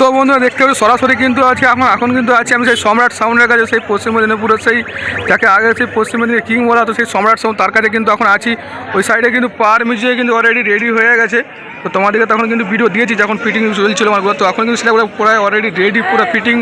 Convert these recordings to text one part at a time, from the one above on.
তো বন্ধুরা দেখতে পাবে সরাসরি কিন্তু আছে এখন এখন কিন্তু আছে আমি সেই সম্রাট সাউন্ডের কাছে, সেই পশ্চিম মেদিনীপুরের সেই, যাকে আগে সেই পশ্চিম মেদিনীপুর কিং বলা হতো, সেই সম্রাট সাউন্ড তার কাছে কিন্তু এখন আছি। ওই সাইডে কিন্তু পার মিউজিয়ে কিন্তু অলরেডি রেডি হয়ে গেছে। তো তোমাদেরকে তখন কিন্তু ভিডিও দিয়েছি, যখন ফিটিং চলছিল আমার তো এখন কিন্তু সেটা পুরো অলরেডি রেডি পুরো ফিটিং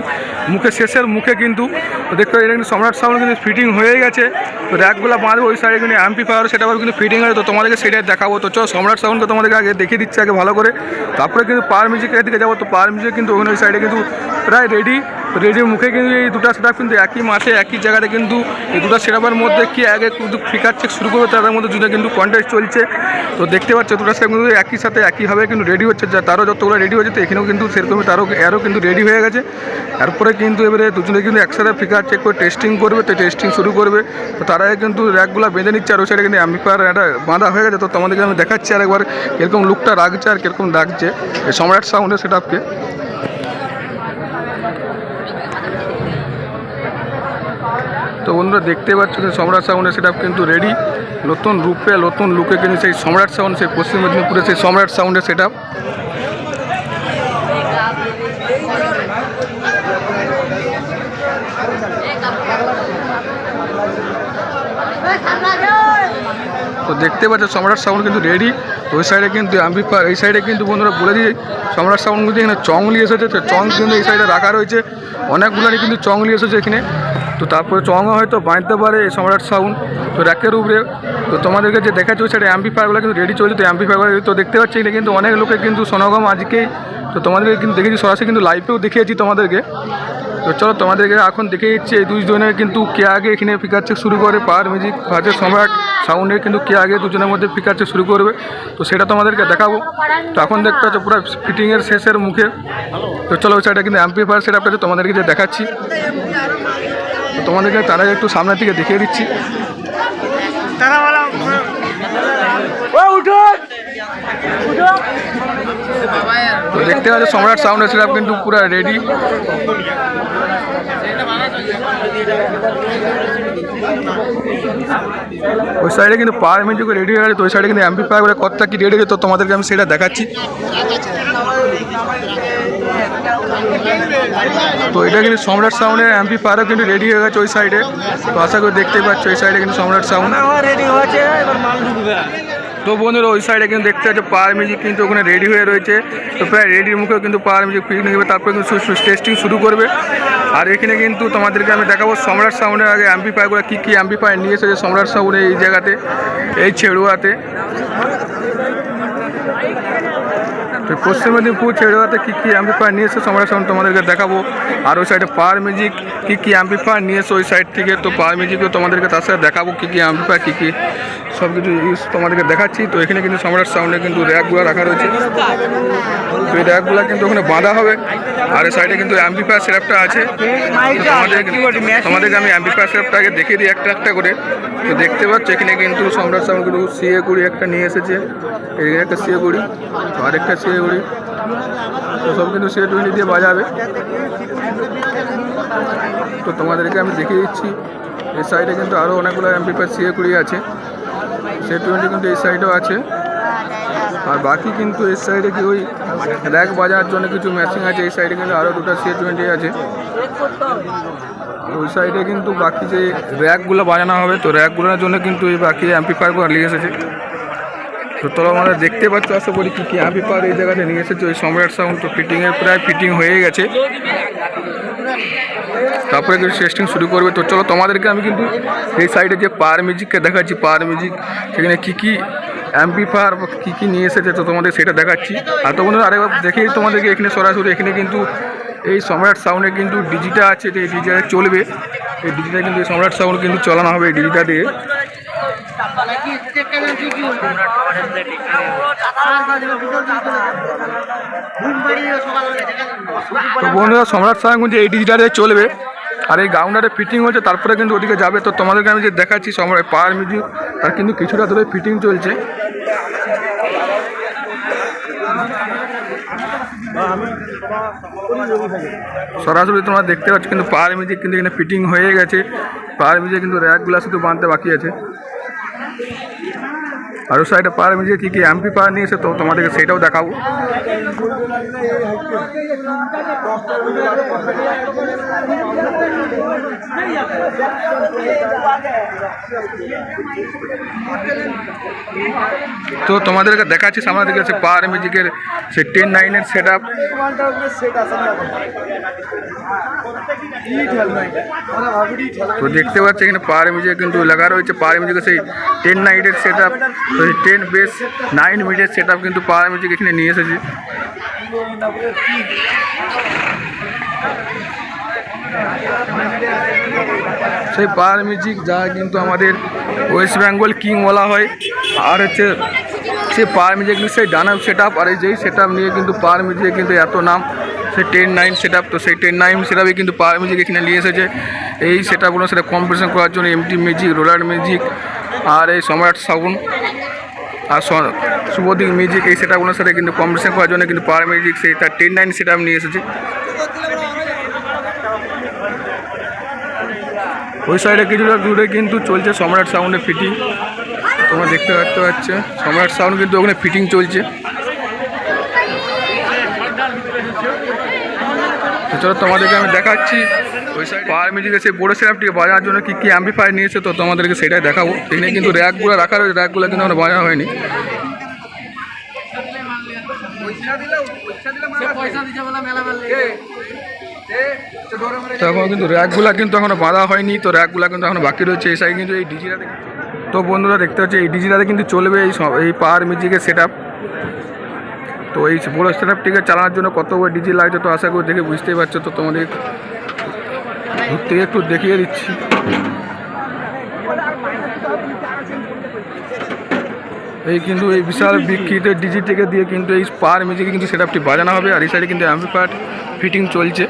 মুখে শেষের মুখে কিন্তু, তো দেখতে এটা কিন্তু সম্রাট সাউন্ড কিন্তু ফিটিং হয়ে গেছে, তো র্যাকগুলো বাঁধবো, ওই সাইডে কিন্তু অ্যাম্পি পাওয়ার সেটা আবার কিন্তু ফিটিং আছে তো তোমাদেরকে সেটাই দেখাবো, তো চলো সম্রাট সাউন্ডকে তোমাদেরকে আগে দেখিয়ে দিচ্ছি, আগে ভালো করে, তারপরে কিন্তু পার মিউজিকের দিকে যাব, তো পার মিউজিক কিন্তু ওখানে ওই সাইডে কিন্তু প্রায় রেডি রেডির মুখে কিন্তু এই দুটো সেটআপ কিন্তু একই মাঠে, একই জায়গাতে কিন্তু এই দুটো সেটআপের মধ্যে কি আগে কিন্তু ফিকার চেক শুরু করবে তাদের মধ্যে দুটো কিন্তু কন্টেস্ট চলছে। তো দেখতে পাচ্ছ দুটো সেটআপ কিন্তু একই সাথে একইভাবে কিন্তু রেডি হচ্ছে। যা তারও যতগুলো রেডি হচ্ছে তো এখানেও কিন্তু সেরকমই তারও এরও কিন্তু রেডি হয়ে গেছে। তারপরে কিন্তু এবারে দুজনে কিন্তু একসাথে ফিকার চেক করে টেস্টিং করবে, তো টেস্টিং শুরু করবে। তো তারা কিন্তু র্যাকগুলো বেঁধে নিচ্ছে, আর ওই সাইডে কিন্তু অ্যাম্পিফায়ার একটা বাঁধা হয়ে গেছে। তো তোমাদেরকে আমি দেখাচ্ছি আর একবার কীরকম লুকটা রাখছে আর কীরকম ডাকছে। সম্রাট সাউন্ডের সেটআপকে তো বন্ধুরা দেখতে পাচ্ছ যে সম্রাট সাউন্ডের সেটা কিন্তু রেডি নতুন রূপে, নতুন লুকে কিন্তু সেই সম্রাট সাউন্ড সেই পশ্চিম মেদিনীপুরে সেই সম্রাট সাউন্ডের সেটআপ তো দেখতে পাচ্ছ সম্রাট সাউন্ড কিন্তু রেডি ওই সাইডে কিন্তু অ্যাম্পিফায়ার এই সাইডে কিন্তু বন্ধুরা বলে দিয়ে সম্রাট সাউন্ড কিন্তু এখানে চং নিয়ে এসেছে চং কিন্তু এই সাইডে রাখা রয়েছে। অনেকগুলো কিন্তু চং নিয়ে এসেছে এখানে। তো তারপরে চংও হয়তো বাঁধতে পারে এই সম্রাট সাউন্ড তো র্যাকের উপরে। তো তোমাদেরকে যে দেখাচ্ছে সাইডে অ্যাম্পিফায়ারগুলো কিন্তু রেডি চলছে, তো অ্যাম্পিফায়ার তো দেখতে পাচ্ছি এটা কিন্তু অনেক লোকে কিন্তু সনগম আজকেই তো তোমাদেরকে কিন্তু দেখেছি, সরাসরি কিন্তু লাইভেও দেখিয়েছি তোমাদেরকে। তো চলো তোমাদেরকে এখন দেখে দিচ্ছি এই দুজনের কিন্তু কে আগে এখানে ফিকার চেক শুরু করে, পাওয়ার মিউজিক ভাজের সম্রাট সাউন্ডের কিন্তু কে আগে দুজনের মধ্যে ফিকার চেক শুরু করবে। তো সেটা তোমাদেরকে দেখাবো। তো এখন দেখতে পাচ্ছ পুরো ফিটিংয়ের শেষের মুখে। তো চলো সাইডে কিন্তু অ্যাম্পিফায়ার সেটা আপনাদের তোমাদেরকে যে দেখাচ্ছি। তোমাদেরকে তারা একটু সামনের দিকে দেখিয়ে দিচ্ছি। দেখতে পাচ্ছ, সম্রাট সাউন্ডের সেটা কিন্তু পুরো রেডি ওই সাইডে কিন্তু পাওয়ার মিউজিক রেডি হয়ে গেছে, তো ওই সাইডে কিন্তু এমপি পাওয়ার কতটা কি রেডি তো তোমাদেরকে আমি সেটা দেখাচ্ছি। তো এটা কিন্তু সম্রাট সাউন্ডের এমপি পাওয়ারও কিন্তু রেডি হয়ে গেছে ওই সাইডে তো আশা করি দেখতেই পাচ্ছ ওই সাইডে কিন্তু সম্রাট সাউন্ড রেডি হয়েছে এবার মাল ঢুকবে। তো বন্ধুরা ওই সাইডে কিন্তু দেখতে পাচ্ছ পাওয়ার মিউজিক কিন্তু ওখানে রেডি হয়ে রয়েছে। তো প্রায় রেডির মুখেও কিন্তু পাওয়ার মিউজিক ফিট নেবে। তারপরে কিন্তু টেস্টিং শুরু করবে। আর এখানে কিন্তু তোমাদেরকে আমি দেখাবো সম্রাট সাউন্ডের আগে অ্যাম্পিফায়ারগুলো কী কী অ্যাম্পিফায়ার নিয়ে এসেছে সম্রাট সাউন্ডে এই জায়গাতে এই ছেড়ুয়াতে। তো পশ্চিম মেদিনীপুর ছেড়ুয়াতে কী কী অ্যাম্পিফায়ার নিয়ে এসে সম্রাট সাউন্ড তোমাদেরকে দেখাবো। আর ওই সাইডে পাওয়ার মিউজিক কী কী অ্যাম্পিফায়ার নিয়ে এসে ওই সাইড থেকে? তো পাওয়ার মিউজিকও তোমাদেরকে তার সাথে দেখাবো, কী কী অ্যাম্পিফায়ার কী কী সব কিছু ইউজ তোমাদেরকে দেখাচ্ছি। তো এখানে কিন্তু সম্রাট সাউন্ডে কিন্তু র্যাকগুলো রাখা রয়েছে। তো এই র্যাকগুলো কিন্তু ওখানে বাঁধা হবে। আর এই সাইডে কিন্তু অ্যাম্পিফায়ার সেটআপটা আছে। তো তোমাদেরকে আমি অ্যাম্পিফায়ার সেটআপটা আগে দেখিয়ে দিই একটা একটা করে। তো দেখতে পাচ্ছ, এখানে কিন্তু সম্রাট সাউন্ড কিন্তু সিএ কুড়ি একটা নিয়ে এসেছে। একটা সিএ কুড়ি, আরেকটা সিএ কুড়ি তো সব কিন্তু সিএ টোয়েন্টি দিয়ে বাজাবে। তো তোমাদেরকে আমি দেখিয়ে দিচ্ছি, এই সাইডে কিন্তু আরও অনেকগুলো অ্যাম্পিফায়ার সিএ কুড়ি আছে। সে টোয়েন্টি কিন্তু এই সাইডেও আছে। আর বাকি কিন্তু এই সাইডে কি ওই র্যাক বাজার জন্য কিছু ম্যাচিং আছে, এই সাইডে কিন্তু আরও দুটো সি টোয়েন্টি আছে। ওই সাইডে কিন্তু বাকি যে র্যাকগুলো বাজানো হবে, তো র্যাকগুলোর জন্য কিন্তু এই বাকি অ্যাম্পিফায়ারগুলো নিয়ে এসেছে। তো তোরা আমাদের দেখতে পাচ্ছ, আশা করি কী কী অ্যাম্পিফায়ার এই জায়গাতে নিয়ে এসেছে। ওই সম্রাট সাউন্ড তো ফিটিংয়ের প্রায় ফিটিং হয়ে গেছে। তারপরে কিন্তু টেস্টিং শুরু করবে। তো চলো তোমাদেরকে আমি কিন্তু এই সাইডে যে পাওয়ার মিউজিককে দেখাচ্ছি পাওয়ার মিউজিক সেখানে কী কী অ্যাম্পিফায়ার কী কী নিয়ে এসেছে তো তোমাদের সেটা দেখাচ্ছি। আর তো বন্ধুরা, আরেকবার দেখেই তোমাদেরকে, এখানে সরাসরি, এখানে কিন্তু এই সম্রাট সাউন্ডে কিন্তু ডিজিটা আছে যে এই ডিজিটা চলবে। এই ডিজিটা কিন্তু সম্রাট সাউন্ড কিন্তু চলানো হবে এই ডিজিটা দিয়ে। তো বন্ধুরা সম্রাট কিন্তু এই ডিজিটালে চলবে। আর এই গাউন্ডারে ফিটিং হচ্ছে তারপরে কিন্তু ওদিকে যাবে। তো তোমাদেরকে আমি যে দেখাচ্ছি সম্রাট পাওয়ার মিউজিক তার কিন্তু কিছুটা ধরে ফিটিং চলছে। সরাসরি তোমরা দেখতে পাচ্ছ কিন্তু পাওয়ার মিউজিক কিন্তু এখানে ফিটিং হয়ে গেছে। পাওয়ার মিউজিক কিন্তু র্যাকগুলো শুধু বাঁধতে বাকি আছে। আর ওই সাইডে পার যে কী কী এমপি পাওয়ার নিয়েছে তো তোমাদেরকে সেটাও দেখাবো। তো তোমাদেরকে দেখাচ্ছি সামনে দিকে আছে পার মিউজিকের সে টেন নাইনের সেট আপ তো দেখতে পাচ্ছি এখানে পার মিউজিক কিন্তু লাগা রয়েছে পার মিউজিকের সেই টেন নাইটের সেট আপ তো সেই টেন বেস নাইন মিনিটের সেট আপ কিন্তু পার মিউজিক এখানে নিয়ে এসেছে সেই পার মিউজিক যা কিন্তু আমাদের ওয়েস্ট বেঙ্গল কিং বলা হয়। আর হচ্ছে সেই পার মিউজিক সেই ডানা সেট আর এই যেই সেট নিয়ে কিন্তু পার মিউজিক কিন্তু এত নাম, সেই টেন নাইন সেট তো সেই টেন নাইন সেট কিন্তু পার মিউজিক এখানে নিয়ে এসেছে। এই সেট আপগুলো সেটা কম্পিটিশন করার জন্য এমটি মিউজিক রোলার মিউজিক আর এই সম্রাট সাউন্ড আর স- শুভদিক মিউজিক এই সেট আপগুলোর সাথে কিন্তু কম্পিটিশন করার জন্য কিন্তু পার মিউজিক সেই তার টেন নাইন সেট নিয়ে এসেছে। ওই সাইডে কিছুটা দূরে কিন্তু চলছে সম্রাট সাউন্ডের ফিটিং তোমরা দেখতে পাচ্তে পাচ্ছে সম্রাট সাউন্ড কিন্তু ওখানে ফিটিং চলছে। চলো তোমাদেরকে আমি দেখাচ্ছি। ওই সাইড পাওয়ার মিউজিকের সেই বড়ো সেটআপটিকে বাজানোর জন্য কী কী অ্যাম্পিফায়ার নিয়েছে তো তোমাদেরকে সেটাই দেখাবো। এখানে কিন্তু র্যাকগুলো রাখা রয়েছে র্যাকগুলো কিন্তু আমার বাজানো হয়নি। তো এখন কিন্তু র্যাকগুলো কিন্তু এখনও বাঁধা হয়নি, তো র্যাকগুলো কিন্তু এখনও বাকি রয়েছে, এই কিন্তু এই ডিজিটাতে তো বন্ধুরা দেখতে পাচ্ছি, এই ডিজিটাতে কিন্তু চলবে এই এই পাওয়ার মিউজিকের সেট তো এই বড়ো সেট আপটিকে চালানোর জন্য কত বড় ডিজি লাগছে তো আশা করি দেখে বুঝতেই পারছ, তো তোমাদের দূর থেকে একটু দেখিয়ে দিচ্ছি। এই কিন্তু এই বিশাল বিক্ষিত ডিজিটিকে দিয়ে কিন্তু এই পার মিউজিকে কিন্তু সেট আপটি বাজানো হবে, আর এই সাইডে কিন্তু অ্যাম্পিফায়ার ফিটিং চলছে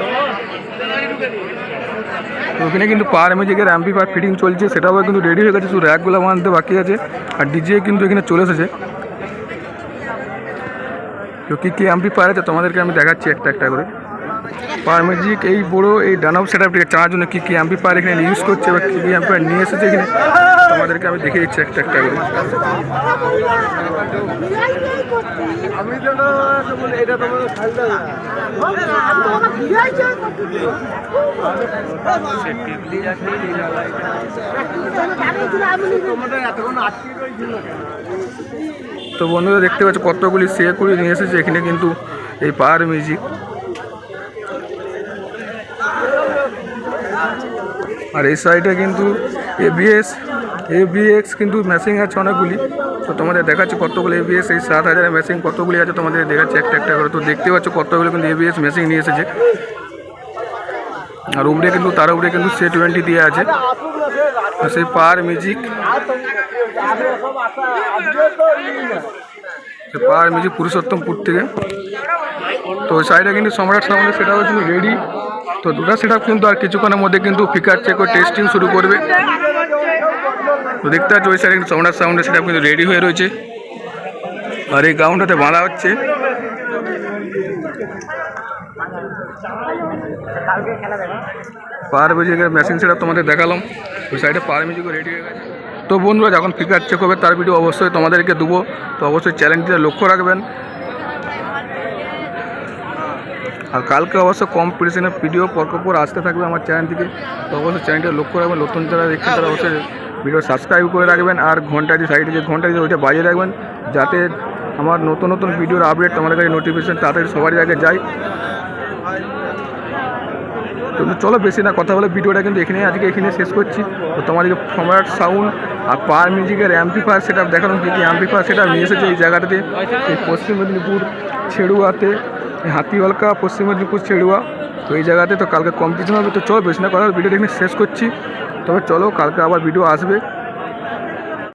তো ওখানে কিন্তু পার এমে যে র্যাম্পি পার ফিটিং চলছে, সেটাও কিন্তু রেডি হয়ে গেছে, শুধু র্যাকগুলো বানাতে বাকি আছে, আর ডিজে কিন্তু এখানে চলে এসেছে। তো কী কী অ্যাম্পিফায়ার আছে, তোমাদেরকে আমি দেখাচ্ছি একটা একটা করে। পার মিউজিক এই বড়ো এই ডানাব সেট আপটিকে জন্য কী কী অ্যাম্পিফায়ার এখানে ইউজ করছে বা কী কী অ্যাম্পিফায়ার নিয়ে এসেছে এখানে? তোমাদেরকে আমি দেখে দিচ্ছি একটা একটা করে। তো বন্ধুরা দেখতে পাচ্ছ কতগুলি সে করে নিয়ে এসেছে এখানে কিন্তু এই পাওয়ার মিউজিক আর এই সাইডে কিন্তু এবিএস এবিএক্স কিন্তু মেশিন আছে অনেকগুলি। তো তোমাদের দেখাচ্ছে কতগুলো এবিএস এই সাত হাজারের মেশিন কতগুলি আছে তোমাদের দেখাচ্ছে একটা একটা করে। তো দেখতে পাচ্ছ কতগুলো কিন্তু এবিএস মেশিন নিয়ে এসেছে। আর উপরে কিন্তু, তার উপরে কিন্তু সে টোয়েন্টি দিয়ে আছে। আর সেই পাওয়ার মিউজিক সে পাওয়ার মিউজিক পুরুষোত্তমপুর থেকে। তো সাইডে কিন্তু সম্রাট সাউন্ডের সেটা কিন্তু রেডি তো দুটা সেট কিন্তু আর কিছুক্ষণের মধ্যে কিন্তু ফিকার চেক ও টেস্টিং শুরু করবে। তো দেখতে পাচ্ছি ওই সাইডে কিন্তু সম্রাট সাউন্ডের সেটা কিন্তু রেডি হয়ে রয়েছে। আর এই গ্রাউন্ডটাতে বাঁধা হচ্ছে। পাওয়ার মিউজিকের মেশিন সেটা তোমাদের দেখালাম। ওই সাইডে পাওয়ার মিউজিকও রেডি হয়ে গেছে। তো বন্ধুরা, যখন ফিকার চেক হবে, তার ভিডিও অবশ্যই তোমাদেরকে দেবো। তো অবশ্যই চ্যালেঞ্জটা লক্ষ্য রাখবেন। আর কালকে অবশ্য কম্পিটিশনের ভিডিও পরপর পর আসতে থাকবে আমার চ্যানেল থেকে। তো অবশ্যই চ্যানেলটা লক্ষ্য রাখবেন। নতুন যারা দেখছেন তারা অবশ্যই ভিডিও সাবস্ক্রাইব করে রাখবেন। আর ঘণ্টা যে সাইডে যে ঘণ্টা যে ওইটা বাজিয়ে রাখবেন যাতে আমার নতুন নতুন ভিডিওর আপডেট তোমাদের কাছে নোটিফিকেশন তাড়াতাড়ি সবারই আগে যায়। তো চলো বেশি না কথা বলে ভিডিওটা কিন্তু এখানে আজকে এখানে শেষ করছি। তো তোমাদেরকে সম্রাট সাউন্ড আর পাওয়ার মিউজিকের অ্যাম্পিফায়ার সেটা দেখালাম কী কী অ্যাম্পিফায়ার সেটা নিয়ে এসেছে এই জায়গাটাতে। এই পশ্চিম মেদিনীপুর ছেড়ুয়াতে। হাতিওয়ালকা পশ্চিম মেদিনীপুর ছেড়ুয়া তো এই জায়গাতে তো কালকে কম্পিটিশন হবে। তো চলো বেশি না, কথা ভিডিও এখানে শেষ করছি। তবে চলো, কালকে আবার ভিডিও আসবে।